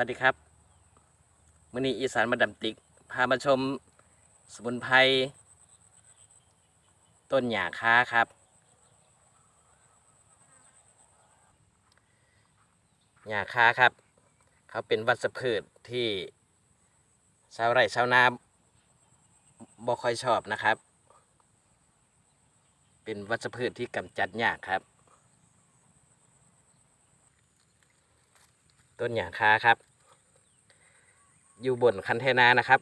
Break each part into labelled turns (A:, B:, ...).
A: วัสดีครับมื่อนี้อีสานมาดำติก พามาชมสมุนไพรต้นหญ้าค้าครับ หญ้าค้าครับ เขาเป็นวัชพืชที่ชาวไร่ชาวนาบ่ค่อยชอบนะครับ เป็นวัชพืชที่กำจัดหยาครับ ต้นหญ้าคาครับ อยู่บนคันเทนานะครับ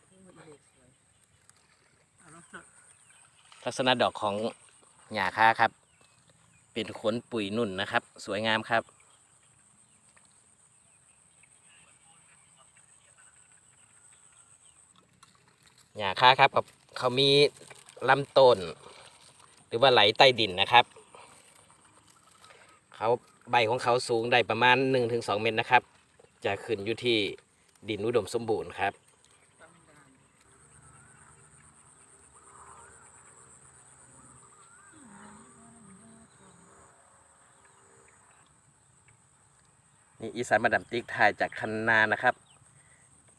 A: ลักษณะดอกของหญ้าคาครับ เป็นขนปุ๋ยนุ่นนะครับ สวยงามครับหญ้าคาครับเขามีลำต้น หรือว่าไหลใต้ดินนะครับเขาใบของเขาสูงได้ประมาณ 1-2 เมตรนะครับ จะขึ้นอยู่ที่ ดินอุดมสมบูรณ์ครับ นี่อีสานมาดามติ๊กถ่ายจากคันนานะครับ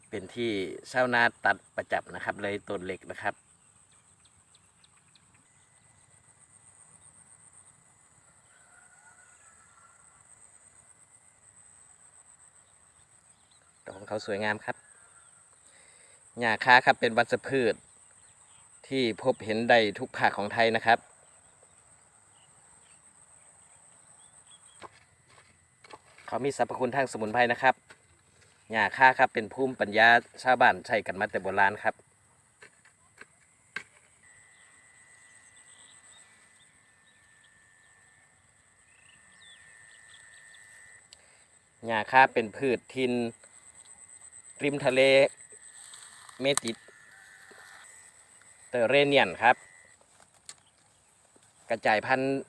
A: เป็นที่ชาวนาตัดประจับนะครับ เลยต้นเหล็กนะครับ ของเขาสวยงามครับหญ้าคาครับเป็นวัชพืช ที่พบเห็นได้ทุกภาคของไทยนะครับ เขามีสรรพคุณทางสมุนไพรนะครับหญ้าคาครับเป็นภูมิปัญญาชาวบ้านใช้กันมาแต่โบราณครับหญ้าคาเป็นพืชทิน ริมทะเลเมติเตอร์เรเนียนครับ กระจายพันธุ์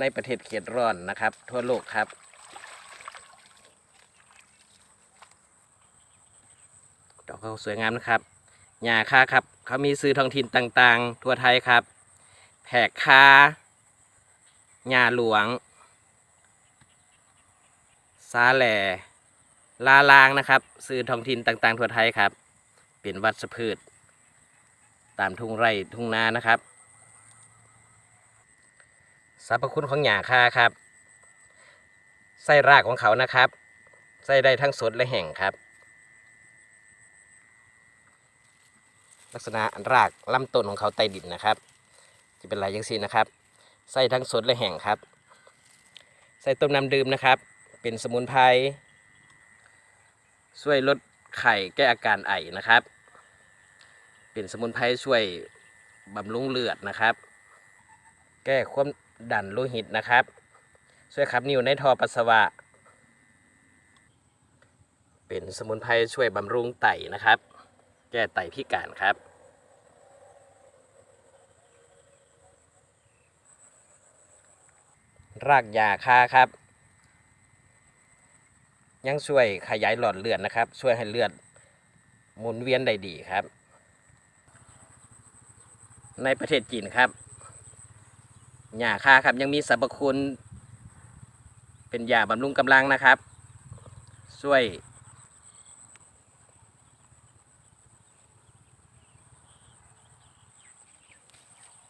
A: ในประเทศเขตร้อนนะครับ ทั่วโลกครับ ดอกเขาสวยงามนะครับหญ้าคาครับ เขามีซื้อท้องถิ่นต่างๆ ทั่วไทยครับ แผกคาหญ้าหลวงซาแหล่ ลาลางนะครับซื้อท้องถิ่นต่างๆทั่วไทยครับ เป็นวัชพืช ตามทุ่งไร่ทุ่งนานะครับสรรพคุณของหญ้าคาครับไส้รากของเขานะครับไส้ได้ทั้งสดและแห้งครับ ลักษณะรากลำต้นของเขาใต้ดินนะครับ จะเป็นลายยังซีนะครับไส้ทั้งสดและแห้งครับไส้ต้มน้ำดื่มนะครับ เป็นสมุนไพร ช่วยลดไข้แก้อาการไอนะครับ เป็นสมุนไพรช่วยบำรุงเลือดนะครับ แก้ความดันโลหิตนะครับ ช่วยขับนิ่วในท่อปัสสาวะ เป็นสมุนไพรช่วยบำรุงไตนะครับ แก้ไตพิการครับรากยาคาครับ ยังช่วยขยายหลอดเลือดนะครับ ช่วยให้เลือดหมุนเวียนได้ดีครับ ในประเทศจีนครับหญ้าคาครับยังมีสรรพคุณ เป็นยาบำรุงกำลังนะครับ ช่วย